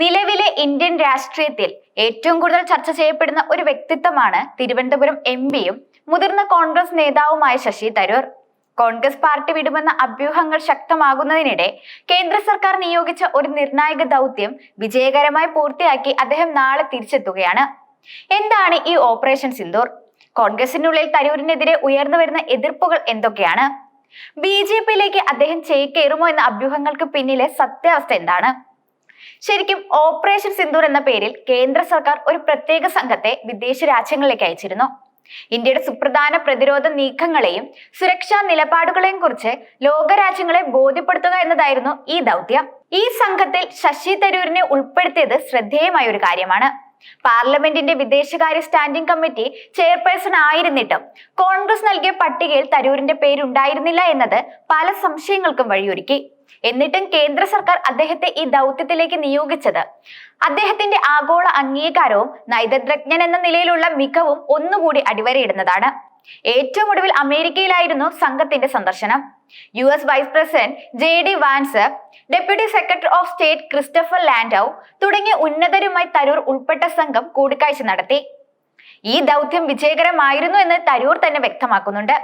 നിലവിലെ ഇന്ത്യൻ രാഷ്ട്രീയത്തിൽ ഏറ്റവും കൂടുതൽ ചർച്ച ചെയ്യപ്പെടുന്ന ഒരു വ്യക്തിത്വമാണ് തിരുവനന്തപുരം എം പിയും മുതിർന്ന കോൺഗ്രസ് നേതാവുമായ ശശി തരൂർ. കോൺഗ്രസ് പാർട്ടി വിടുമെന്ന അഭ്യൂഹങ്ങൾ ശക്തമാകുന്നതിനിടെ കേന്ദ്ര സർക്കാർ നിയോഗിച്ച ഒരു നിർണായക ദൗത്യം വിജയകരമായി പൂർത്തിയാക്കി അദ്ദേഹം നാളെ തിരിച്ചെത്തുകയാണ്. എന്താണ് ഈ ഓപ്പറേഷൻ സിന്ദൂർ? കോൺഗ്രസിനുള്ളിൽ തരൂരിനെതിരെ ഉയർന്നു വരുന്ന എതിർപ്പുകൾ എന്തൊക്കെയാണ്? ബി ജെ പിയിലേക്ക് അദ്ദേഹം ചേക്കേറുമോ എന്ന അഭ്യൂഹങ്ങൾക്ക് പിന്നിലെ സത്യാവസ്ഥ എന്താണ്? ശരിക്കും ഓപ്പറേഷൻ സിന്ദൂർ എന്ന പേരിൽ കേന്ദ്ര സർക്കാർ ഒരു പ്രത്യേക സംഘത്തെ വിദേശ രാജ്യങ്ങളിലേക്ക് അയച്ചിരുന്നു. ഇന്ത്യയുടെ സുപ്രധാന പ്രതിരോധ നീക്കങ്ങളെയും സുരക്ഷാ നിലപാടുകളെയും കുറിച്ച് ലോകരാജ്യങ്ങളെ ബോധ്യപ്പെടുത്തുക എന്നതായിരുന്നു ഈ ദൗത്യം. ഈ സംഘത്തിൽ ശശി തരൂരിനെ ഉൾപ്പെടുത്തിയത് ശ്രദ്ധേയമായ ഒരു കാര്യമാണ്. പാർലമെന്റിന്റെ വിദേശകാര്യ സ്റ്റാൻഡിംഗ് കമ്മിറ്റി ചെയർപേഴ്സൺ ആയിരുന്നിട്ടും കോൺഗ്രസ് നൽകിയ പട്ടികയിൽ തരൂരിന്റെ പേരുണ്ടായിരുന്നില്ല എന്നത് പല സംശയങ്ങൾക്കും വഴിയൊരുക്കി. എന്നിട്ടും കേന്ദ്ര സർക്കാർ അദ്ദേഹത്തെ ഈ ദൗത്യത്തിലേക്ക് നിയോഗിച്ചത്. അദ്ദേഹത്തിന്റെ ആഗോള അംഗീകാരവും നൈതന്ത്രജ്ഞൻ എന്ന നിലയിലുള്ള മികവും ഒന്നുകൂടി അടിവരയിടുന്നതാണ്. ഏറ്റവും ഒടുവിൽ അമേരിക്കയിലായിരുന്നു സംഘത്തിന്റെ സന്ദർശനം. U S vice president J D Vance deputy secretary of state Christopher Landau തുടങ്ങിയ ഉന്നതരുമായി തരൂർ ഉൾപ്പെട്ട സംഘം കൂടിക്കാഴ്ച നടത്തി. ഈ ദൗത്യം വിജയകരമായിരുന്നു എന്ന് തരൂർ തന്നെ വ്യക്തമാക്കുന്നുണ്ട്.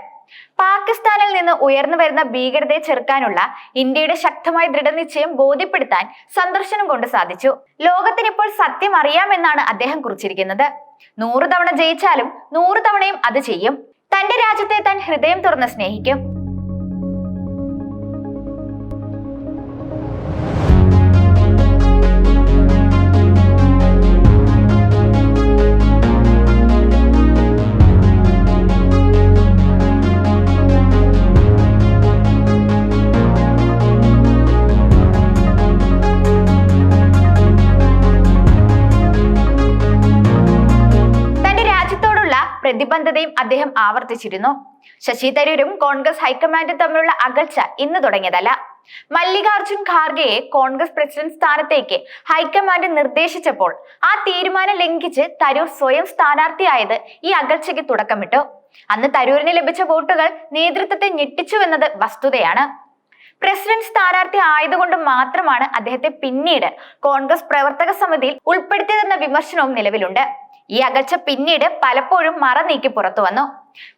പാകിസ്ഥാനിൽ നിന്ന് ഉയർന്നു വരുന്ന ഭീകരതയെ ചെറുക്കാനുള്ള ഇന്ത്യയുടെ ശക്തമായ ദൃഢനിശ്ചയം ബോധ്യപ്പെടുത്താൻ സന്ദർശനം കൊണ്ട് സാധിച്ചു. ലോകത്തിന് ഇപ്പോൾ സത്യം അറിയാമെന്നാണ് അദ്ദേഹം കുറിച്ചിരിക്കുന്നത്. നൂറു തവണ ജയിച്ചാലും നൂറു തവണയും അത് ചെയ്യും. തന്റെ രാജ്യത്തെ താൻ ഹൃദയം തുറന്ന് സ്നേഹിക്കും. പ്രതിബദ്ധതയും അദ്ദേഹം ആവർത്തിച്ചിരുന്നു. ശശി തരൂരും കോൺഗ്രസ് ഹൈക്കമാൻഡും തമ്മിലുള്ള അകൽച്ച ഇന്ന് തുടങ്ങിയതല്ല. മല്ലികാർജുൻ ഖാർഗെയെ കോൺഗ്രസ് പ്രസിഡന്റ് സ്ഥാനത്തേക്ക് ഹൈക്കമാൻഡ് നിർദ്ദേശിച്ചപ്പോൾ ആ തീരുമാനം ലംഘിച്ച് തരൂർ സ്വയം സ്ഥാനാർത്ഥിയായത് ഈ അകൽച്ചയ്ക്ക് തുടക്കമിട്ടു. അന്ന് തരൂരിന് ലഭിച്ച വോട്ടുകൾ നേതൃത്വത്തെ ഞെട്ടിച്ചുവെന്നത് വസ്തുതയാണ്. പ്രസിഡന്റ് സ്ഥാനാർത്ഥി ആയതുകൊണ്ട് മാത്രമാണ് അദ്ദേഹത്തെ പിന്നീട് കോൺഗ്രസ് പ്രവർത്തക സമിതിയിൽ ഉൾപ്പെടുത്തിയതെന്ന വിമർശനവും നിലവിലുണ്ട്. ഈ അകൽച്ച പിന്നീട് പലപ്പോഴും മറനീക്കി പുറത്തു വന്നു.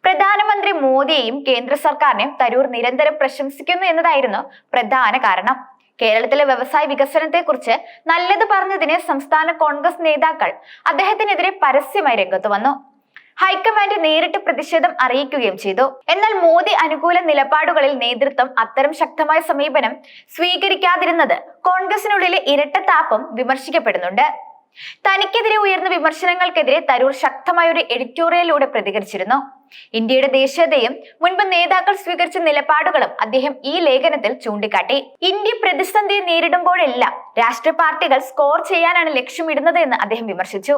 പ്രധാനമന്ത്രി മോദിയെയും കേന്ദ്ര സർക്കാരിനെയും തരൂർ നിരന്തരം പ്രശംസിക്കുന്നു എന്നതായിരുന്നു പ്രധാന കാരണം. കേരളത്തിലെ വ്യവസായ വികസനത്തെക്കുറിച്ച് നല്ലത് പറഞ്ഞതിന് സംസ്ഥാന കോൺഗ്രസ് നേതാക്കൾ അദ്ദേഹത്തിനെതിരെ പരസ്യമായി രംഗത്ത് വന്നു. ഹൈക്കമാൻഡ് നേരിട്ട് പ്രതിഷേധം അറിയിക്കുകയും ചെയ്തു. എന്നാൽ മോദി അനുകൂല നിലപാടുകളിൽ നേതൃത്വം അത്തരം ശക്തമായ സമീപനം സ്വീകരിക്കാതിരുന്നത് കോൺഗ്രസിനുള്ളിലെ ഇരട്ടത്താപ്പും വിമർശിക്കപ്പെടുന്നുണ്ട്. തനിക്കെതിരെ ഉയർന്ന വിമർശനങ്ങൾക്കെതിരെ തരൂർ ശക്തമായ ഒരു എഡിറ്റോറിയലിലൂടെ പ്രതികരിച്ചിരുന്നു. ഇന്ത്യയുടെ ദേശീയതയും മുൻപ് നേതാക്കൾ സ്വീകരിച്ച നിലപാടുകളും അദ്ദേഹം ഈ ലേഖനത്തിൽ ചൂണ്ടിക്കാട്ടി. ഇന്ത്യ പ്രതിസന്ധിയെ നേരിടുമ്പോഴെല്ലാം രാഷ്ട്രീയ പാർട്ടികൾ സ്കോർ ചെയ്യാനാണ് ലക്ഷ്യമിടുന്നത് എന്ന് അദ്ദേഹം വിമർശിച്ചു.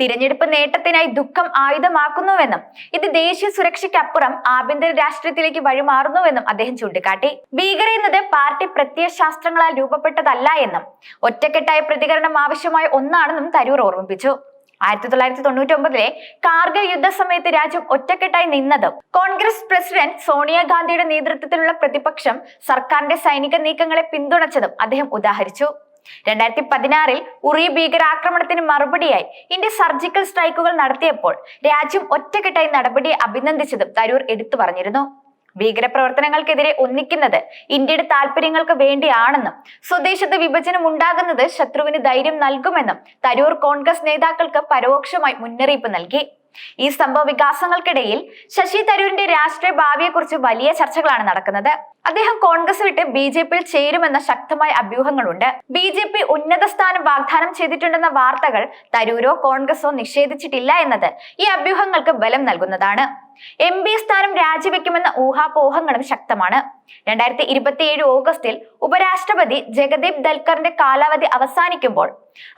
തിരഞ്ഞെടുപ്പ് നേട്ടത്തിനായി ദുഃഖം ആയുധമാക്കുന്നുവെന്നും ഇത് ദേശീയ സുരക്ഷയ്ക്കപ്പുറം ആഭ്യന്തര രാഷ്ട്രീയത്തിലേക്ക് വഴിമാറുന്നുവെന്നും അദ്ദേഹം ചൂണ്ടിക്കാട്ടി. ഭീകര എന്നത് പാർട്ടി പ്രത്യയശാസ്ത്രങ്ങളാൽ രൂപപ്പെട്ടതല്ല എന്നും ഒറ്റക്കെട്ടായ പ്രതികരണം ആവശ്യമായ ഒന്നാണെന്നും തരൂർ ഓർമ്മിപ്പിച്ചു. ആയിരത്തി തൊള്ളായിരത്തി തൊണ്ണൂറ്റി ഒമ്പതിലെ കാർഗിൽ യുദ്ധസമയത്ത് രാജ്യം ഒറ്റക്കെട്ടായി നിന്നതും കോൺഗ്രസ് പ്രസിഡന്റ് സോണിയാഗാന്ധിയുടെ നേതൃത്വത്തിലുള്ള പ്രതിപക്ഷം സർക്കാരിന്റെ സൈനിക നീക്കങ്ങളെ പിന്തുണച്ചതും അദ്ദേഹം ഉദാഹരിച്ചു. രണ്ടായിരത്തി പതിനാറിൽ ഉറി ഭീകരാക്രമണത്തിന് മറുപടിയായി ഇന്ത്യ സർജിക്കൽ സ്ട്രൈക്കുകൾ നടത്തിയപ്പോൾ രാജ്യം ഒറ്റക്കെട്ടായി നടപടി അഭിനന്ദിച്ചതും തരൂർ എടുത്തു പറഞ്ഞിരുന്നു. ഭീകരപ്രവർത്തനങ്ങൾക്കെതിരെ ഒന്നിക്കുന്നത് ഇന്ത്യയുടെ താല്പര്യങ്ങൾക്ക് വേണ്ടിയാണെന്നും സ്വദേശത്ത് വിഭജനം ഉണ്ടാകുന്നത് ശത്രുവിന് ധൈര്യം നൽകുമെന്നും തരൂർ കോൺഗ്രസ് നേതാക്കൾക്ക് പരോക്ഷമായി മുന്നറിയിപ്പ് നൽകി. ഈ സംഭവ വികാസങ്ങൾക്കിടയിൽ ശശി തരൂരിന്റെ രാഷ്ട്രീയ ഭാവിയെക്കുറിച്ച് വലിയ ചർച്ചകളാണ് നടക്കുന്നത്. അദ്ദേഹം കോൺഗ്രസ് വിട്ട് ബി ജെ പിയിൽ ചേരുമെന്ന ശക്തമായ അഭ്യൂഹങ്ങളുണ്ട്. ബി ജെ പി ഉന്നത സ്ഥാനം വാഗ്ദാനം ചെയ്തിട്ടുണ്ടെന്ന വാർത്തകൾ തരൂരോ കോൺഗ്രസോ നിഷേധിച്ചിട്ടില്ല എന്നത് ഈ അഭ്യൂഹങ്ങൾക്ക് ബലം നൽകുന്നതാണ്. എം പി സ്ഥാനം രാജിവെക്കുമെന്ന ഊഹാപോഹങ്ങളും ശക്തമാണ്. രണ്ടായിരത്തി ഇരുപത്തിയേഴ് ഓഗസ്റ്റിൽ ഉപരാഷ്ട്രപതി ജഗദീപ് ധൽക്കറിന്റെ കാലാവധി അവസാനിക്കുമ്പോൾ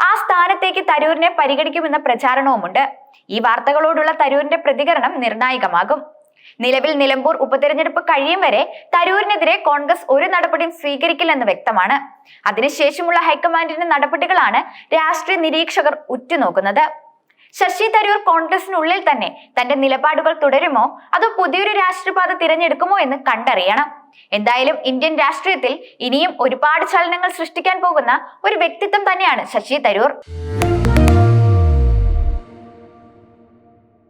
ആ സ്ഥാനത്തേക്ക് തരൂരിനെ പരിഗണിക്കുമെന്ന പ്രചാരണവുമുണ്ട്. ഈ വാർത്തകളോടുള്ള തരൂരിന്റെ പ്രതികരണം നിർണായകമാകും. നിലവിൽ നിലമ്പൂർ ഉപതെരഞ്ഞെടുപ്പ് കഴിയും വരെ തരൂരിനെതിരെ കോൺഗ്രസ് ഒരു നടപടിയും സ്വീകരിക്കില്ലെന്ന് വ്യക്തമാണ്. അതിനുശേഷമുള്ള ഹൈക്കമാൻഡിന്റെ നടപടികളാണ് രാഷ്ട്രീയ നിരീക്ഷകർ ഉറ്റുനോക്കുന്നത്. ശശി തരൂർ കോൺഗ്രസിനുള്ളിൽ തന്നെ തന്റെ നിലപാടുകൾ തുടരുമോ? അതോ പുതിയൊരു രാഷ്ട്രീയപാത തിരഞ്ഞെടുക്കുമോ എന്ന് കണ്ടറിയണം. എന്തായാലും ഇന്ത്യൻ രാഷ്ട്രീയത്തിൽ ഇനിയും ഒരുപാട് ചലനങ്ങൾ സൃഷ്ടിക്കാൻ പോകുന്ന ഒരു വ്യക്തിത്വം തന്നെയാണ് ശശി തരൂർ.